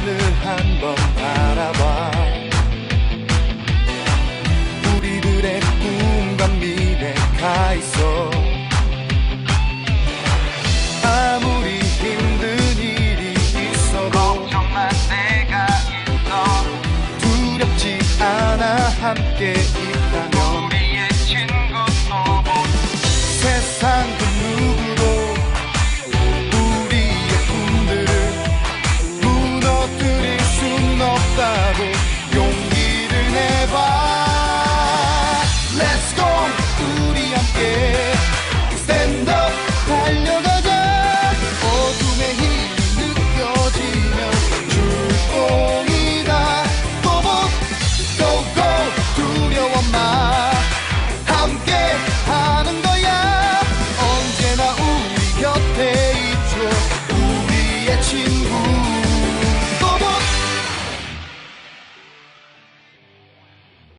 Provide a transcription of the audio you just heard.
나를 한번 바라봐. 우리들의 꿈과 미래가 있어. 아무리 힘든 일이 있어도 걱정마 내가 있어. 두렵지 않아 함께 있다면. 우리의 친구